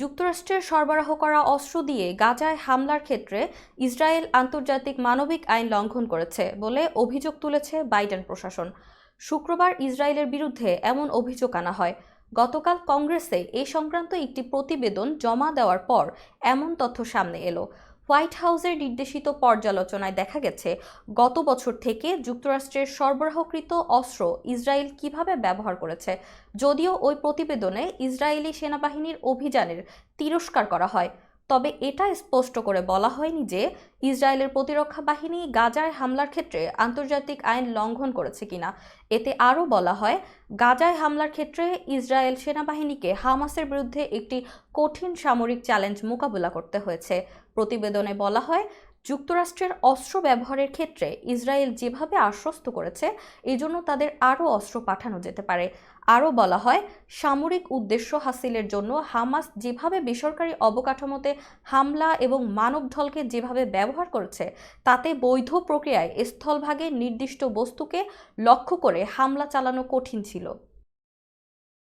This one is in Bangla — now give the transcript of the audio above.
যুক্তরাষ্ট্রের সরবরাহ করা অস্ত্র দিয়ে গাজায় হামলার ক্ষেত্রে ইসরায়েল আন্তর্জাতিক মানবিক আইন লঙ্ঘন করেছে বলে অভিযোগ তুলেছে বাইডেন প্রশাসন। শুক্রবার ইসরায়েলের বিরুদ্ধে এমন অভিযোগ আনা হয়। গতকাল কংগ্রেসে এ সংক্রান্ত একটি প্রতিবেদন জমা দেওয়ার পর এমন তথ্য সামনে এলো। হোয়াইট হাউসের নির্দেশিত পর্যালোচনায় দেখা গেছে, গত বছর থেকে যুক্তরাষ্ট্রের সরবরাহকৃত অস্ত্র ইসরায়েল কীভাবে ব্যবহার করেছে, যদিও ওই প্রতিবেদনে ইসরায়েলি সেনাবাহিনীর অভিযানের তিরস্কার করা হয়। তবে এটা স্পষ্ট করে বলা হয়নি যে ইসরায়েলের প্রতিরক্ষা বাহিনী গাজায় হামলার ক্ষেত্রে আন্তর্জাতিক আইন লঙ্ঘন করেছে কিনা। এতে আরও বলা হয়, গাজায় হামলার ক্ষেত্রে ইসরায়েল সেনাবাহিনীকে হামাসের বিরুদ্ধে একটি কঠিন সামরিক চ্যালেঞ্জ মোকাবিলা করতে হয়েছে। প্রতিবেদনে বলা হয় যুক্তরাষ্ট্রের অস্ত্র ব্যবহারের ক্ষেত্রে ইসরায়েল যেভাবে আশ্বস্ত করেছে, এজন্য তাদের আরও অস্ত্র পাঠানো যেতে পারে। আরও বলা হয়, সামরিক উদ্দেশ্য হাসিলের জন্য হামাস যেভাবে বেসরকারি অবকাঠামোতে হামলা এবং মানবঢলকে যেভাবে ব্যবহার করেছে, তাতে বৈধ প্রক্রিয়ায় স্থলভাগে নির্দিষ্ট বস্তুকে লক্ষ্য করে হামলা চালানো কঠিন ছিল।